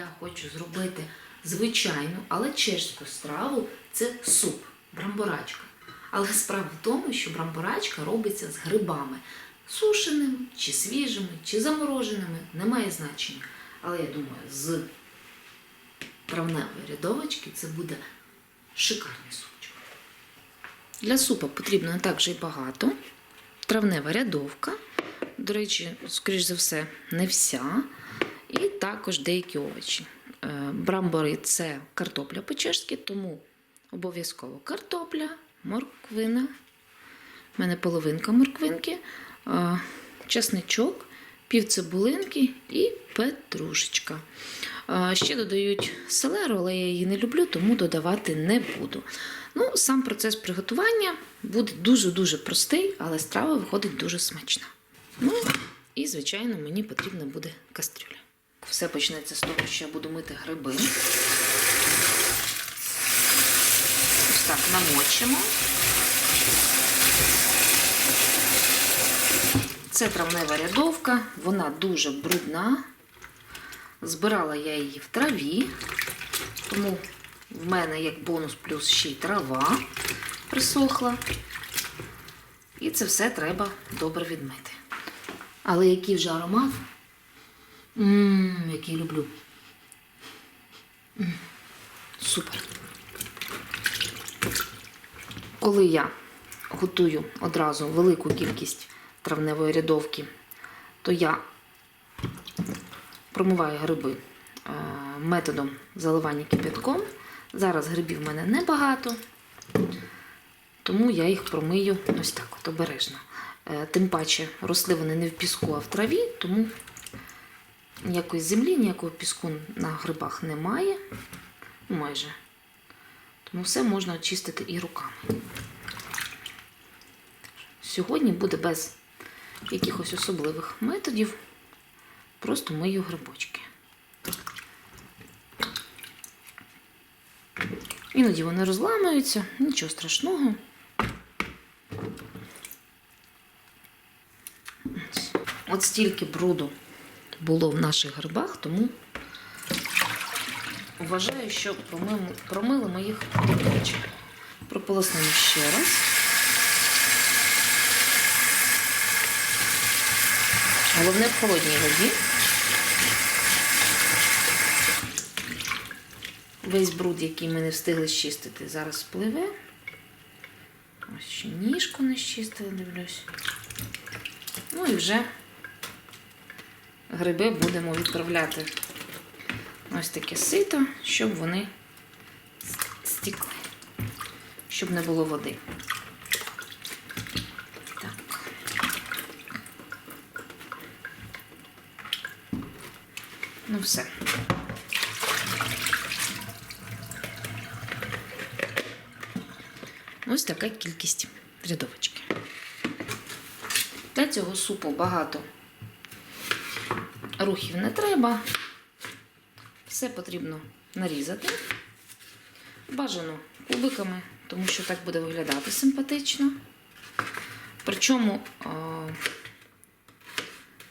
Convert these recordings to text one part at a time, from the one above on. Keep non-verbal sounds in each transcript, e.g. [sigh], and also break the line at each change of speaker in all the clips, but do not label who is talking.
я хочу зробити звичайну, але чешську страву це суп, брамборачка. Але справа в тому, що брамборачка робиться з грибами, сушеними, чи свіжими, чи замороженими, немає значення. Але я думаю, з травневої рядовочки це буде шикарний супчик. Для супа потрібно не так вже й багато. Травнева рядовка. До речі, скоріш за все, не вся. І також деякі овочі. Е, Брамбори це картопля по-чешськи, тому обов'язково картопля, морквина. У мене половинка морквинки, е, чесничок, пів цибулинки і петрушечка. Е, Ще додають селеру, але я її не люблю, тому додавати не буду. Ну, сам процес приготування буде дуже-дуже простий, але страва виходить дуже смачна. Ну, і, звичайно, мені потрібна буде кастрюля. Все почнеться з того, що я буду мити гриби. Ось так намочимо. Це травнева рядовка, вона дуже брудна. Збирала я її в траві, тому в мене як бонус плюс ще й трава присохла. І це все треба добре відмити. Але який вже аромат? Ммм, який люблю. Супер. Коли я готую одразу велику кількість травневої рядовки, то я промиваю гриби е, методом заливання кипятком. Зараз грибів в мене небагато, тому я їх промию ось так от обережно. Е, Тим паче росли вони не в піску, а в траві, тому ніякої землі, ніякого піску на грибах немає. Ну, майже. Тому все можна очистити і руками. Сьогодні буде без якихось особливих методів. Просто мию грибочки. Іноді вони розламуються, нічого страшного. От стільки бруду було в наших грибах, тому вважаю, що промили, промили ми їх. Прополоснемо ще раз. Головне в холодній воді. Весь бруд, який ми не встигли щистити, зараз спливе. Ось ще ніжку не щистили, дивлюсь. Ну і вже гриби будемо відправляти ось таке сито, щоб вони стікли, щоб не було води. Так. Ну все. Ось така кількість рядовочки. Для цього супу багато рухів не треба. Все потрібно нарізати. Бажано кубиками, тому що так буде виглядати симпатично. Причому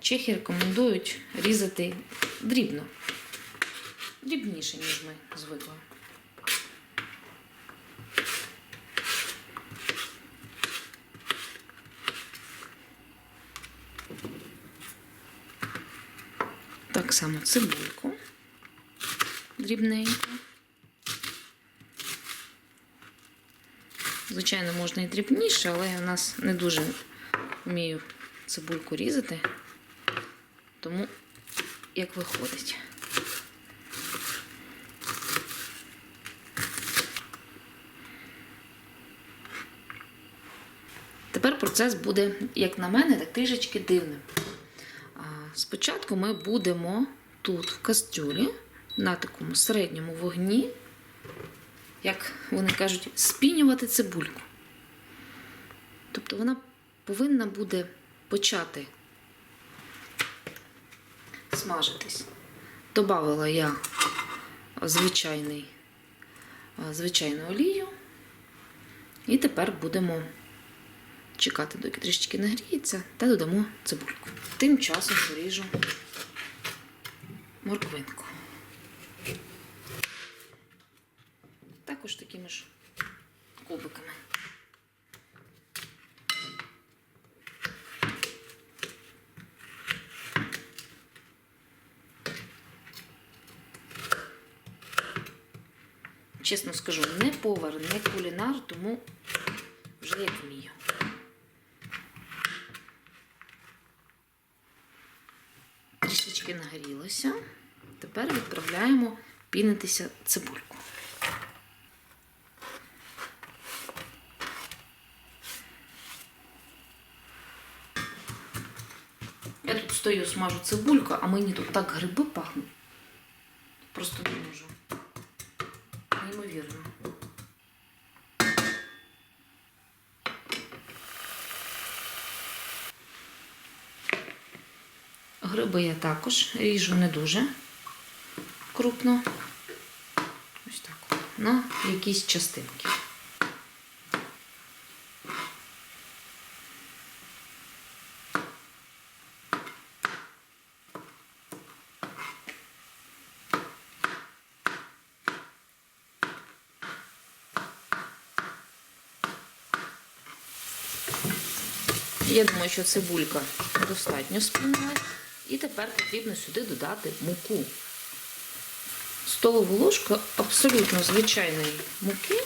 чехи рекомендують різати дрібно. Дрібніше, ніж ми звикли. Так само цибульку дрібненько. Звичайно, можна і дрібніше, але я в нас не дуже вмію цибульку різати, тому як виходить. Тепер процес буде, як на мене, так трішечки дивним. Спочатку ми будемо тут, в кастрюлі, на такому середньому вогні, як вони кажуть, спінювати цибульку. Тобто вона повинна буде почати смажитись. Добавила я звичайний, звичайну олію. І тепер будемо чекати, доки трішечки нагріється, та додамо цибульку. Тим часом поріжу морквинку. Також такими ж кубиками. Чесно скажу, не повар, не кулінар, тому вже як вмію. Трішечки нагрілося. Тепер відправляємо пінитися цибульку. Я тут стою, смажу цибульку, а мені тут так гриби пахнуть. Просто не можу. Неймовірно. Гриби я також ріжу не дуже крупно. Ось так. На якісь частинки. Я думаю, що цибулька достатньо спінилась. І тепер потрібно сюди додати муку. Столову ложку абсолютно звичайної муки.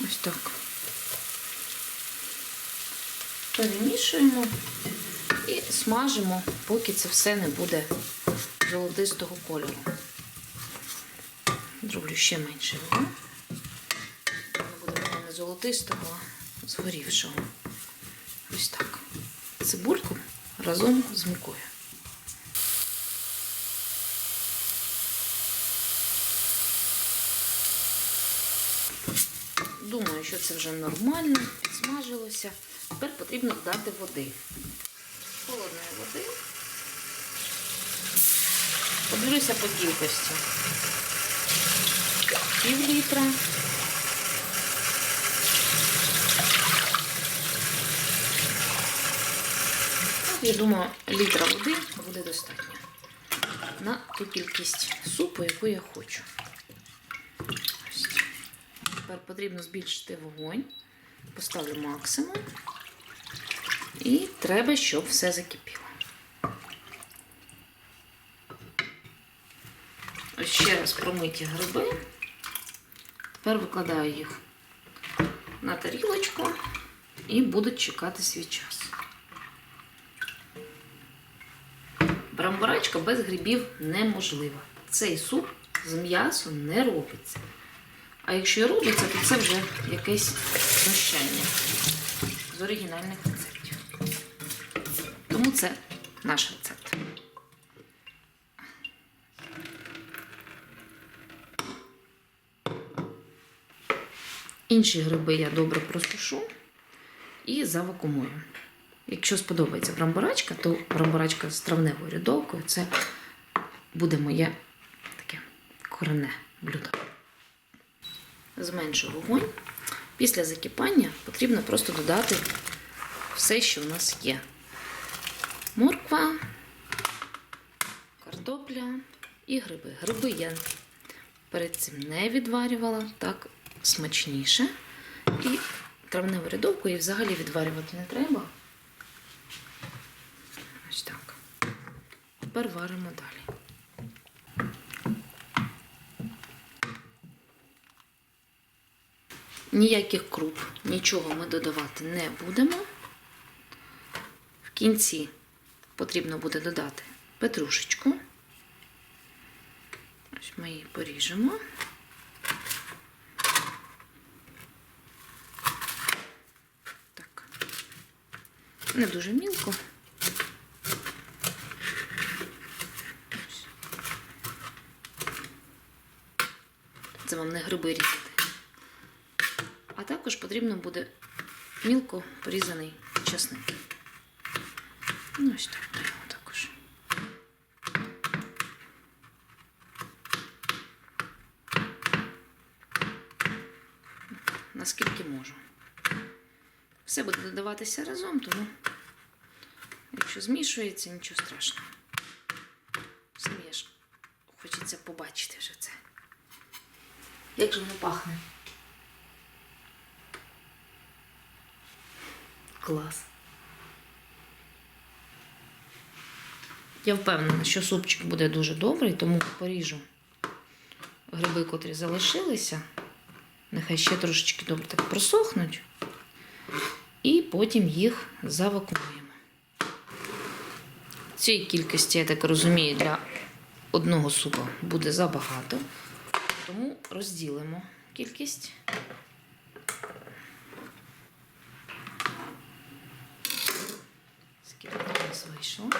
Ось так. Перемішуємо і смажимо, поки це все не буде золотистого кольору. Зроблю ще менше. Воно буде не золотистого, а згорівшого. Ось так. Цибульку разом з мукою. Думаю, що це вже нормально, підсмажилося. Тепер потрібно додати води. Холодної води. Подивлюся по кількості. Пів літра. Я думаю, літра води буде достатньо на ту кількість супу, яку я хочу. Ось. Тепер потрібно збільшити вогонь. Поставлю максимум. І треба, щоб все закипіло. Ось ще раз промиті гриби. Тепер викладаю їх на тарілочку і будуть чекати свій час. Брамбарачка без грибів неможлива. Цей суп з м'ясом не робиться. А якщо і робиться, то це вже якесь знущання з оригінальних рецептів. Тому це наш рецепт. Інші гриби я добре просушу і завакумую. Якщо сподобається брамбарачка, то брамбарачка з травневою рядовкою це буде моє таке коренне блюдо. Зменшу вогонь. Після закипання потрібно просто додати все, що в нас є. Морква, картопля і гриби. Гриби я перед цим не відварювала, так смачніше. І травневу рядовку її взагалі відварювати не треба. Ось так. Тепер варимо далі. Ніяких круп, нічого ми додавати не будемо. В кінці потрібно буде додати петрушечку. Ось ми її поріжемо. Так. Не дуже мілко. Не гриби різати. А також потрібно буде мілко порізаний чесник. Ну, ось так беремо також. Наскільки можу. Все буде додаватися разом, тому якщо змішується, нічого страшного. Самі ж хочеться побачити. Як же воно пахне? Клас. Я впевнена, що супчик буде дуже добрий, тому поріжу гриби, котрі залишилися. Нехай ще трошечки добре так просохнуть. І потім їх завакуумуємо. Цієї кількості, я так розумію, для одного супу буде забагато. Розділимо кількість. Скільки у нас вийшло?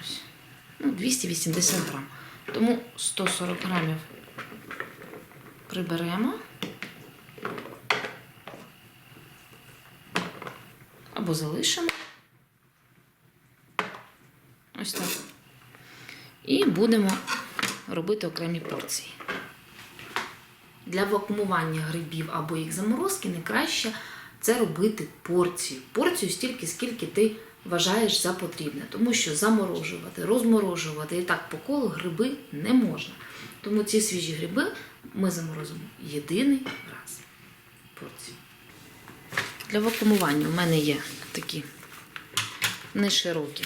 Ось. Ну, 280 грам. Тому 140 грамів приберемо. Або залишимо. Ось так. І будемо робити окремі порції. Для вакуумування грибів або їх заморозки найкраще це робити порцію. Порцію стільки, скільки ти вважаєш за потрібне. Тому що заморожувати, розморожувати і так по колу гриби не можна. Тому ці свіжі гриби ми заморозимо єдиний раз. Порцію. Для вакуумування у мене є такі неширокі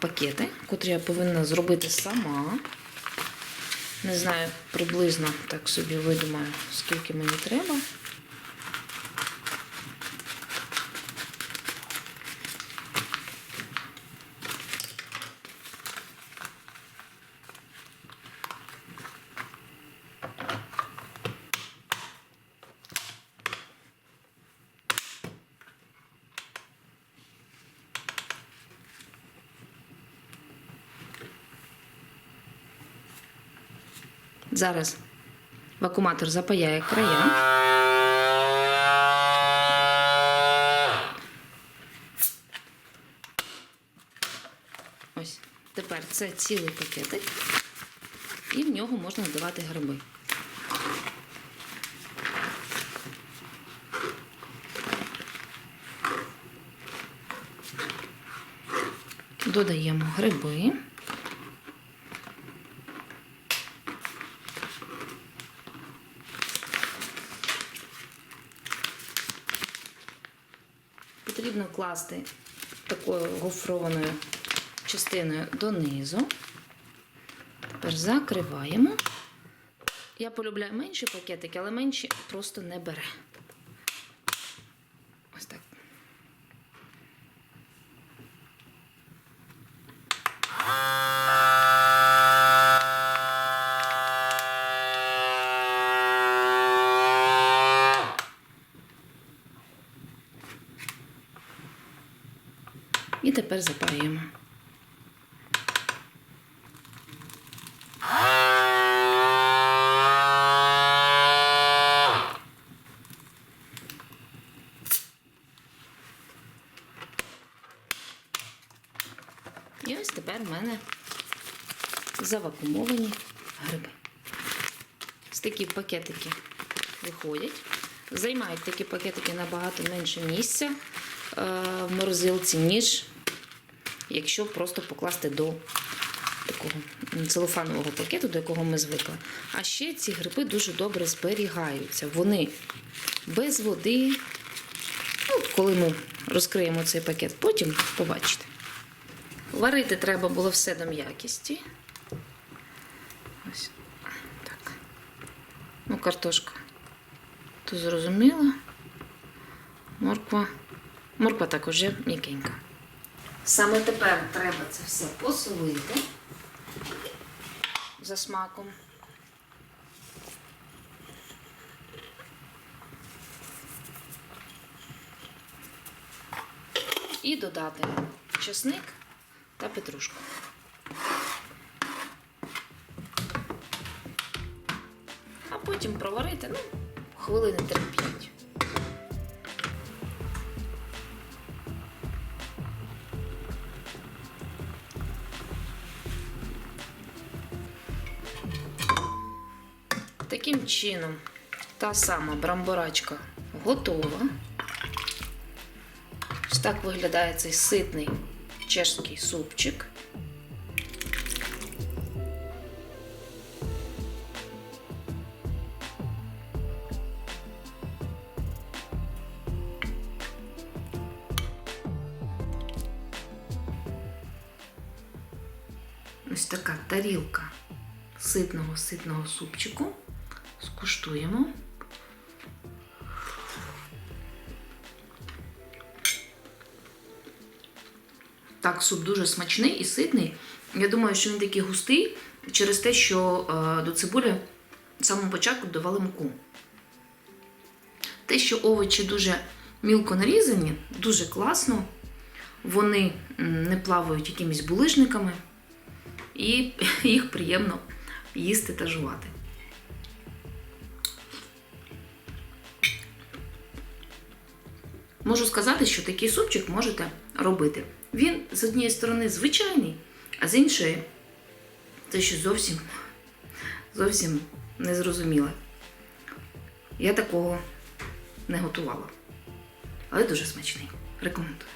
пакети, котрі я повинна зробити сама. Не знаю, приблизно так собі видумаю, скільки мені треба. Зараз вакууматор запаяє края. Ось. Тепер це цілий пакетик, і в нього можна додавати гриби. Додаємо гриби. Потрібно класти такою гофрованою частиною донизу. Тепер закриваємо. Я полюбляю менші пакетики, але менші просто не бере. Ось так. І тепер запаюємо. І ось тепер в мене завакумовані гриби. Ось такі пакетики виходять. Займають такі пакетики набагато менше місця в морозилці, ніж якщо просто покласти до такого целофанового пакету, до якого ми звикли. А ще ці гриби дуже добре зберігаються. Вони без води. Ну, коли ми розкриємо цей пакет, потім побачите. Варити треба було все до м'якісті. Ось так. Ну, картошка. То зрозуміло. Морква. Морква також є м'якенька. Саме тепер треба це все посолити за смаком. І додати чесник та петрушку. А потім проварити ну, хвилини 3-5. Таким чином, та сама брамборачка готова. Ось так виглядає цей ситний чешський супчик. Ось така тарілка ситного ситного супчику. Скуштуємо. Так, суп дуже смачний і ситний. Я думаю, що він такий густий через те, що е, до цибулі з самого початку додавали муку. Те, що овочі дуже мілко нарізані, дуже класно. Вони не плавають якимись булижниками, і [laughs] їх приємно їсти та жувати. Можу сказати, що такий супчик можете робити. Він з однієї сторони звичайний, а з іншої це щось зовсім, зовсім незрозуміле. Я такого не готувала. Але дуже смачний. Рекомендую.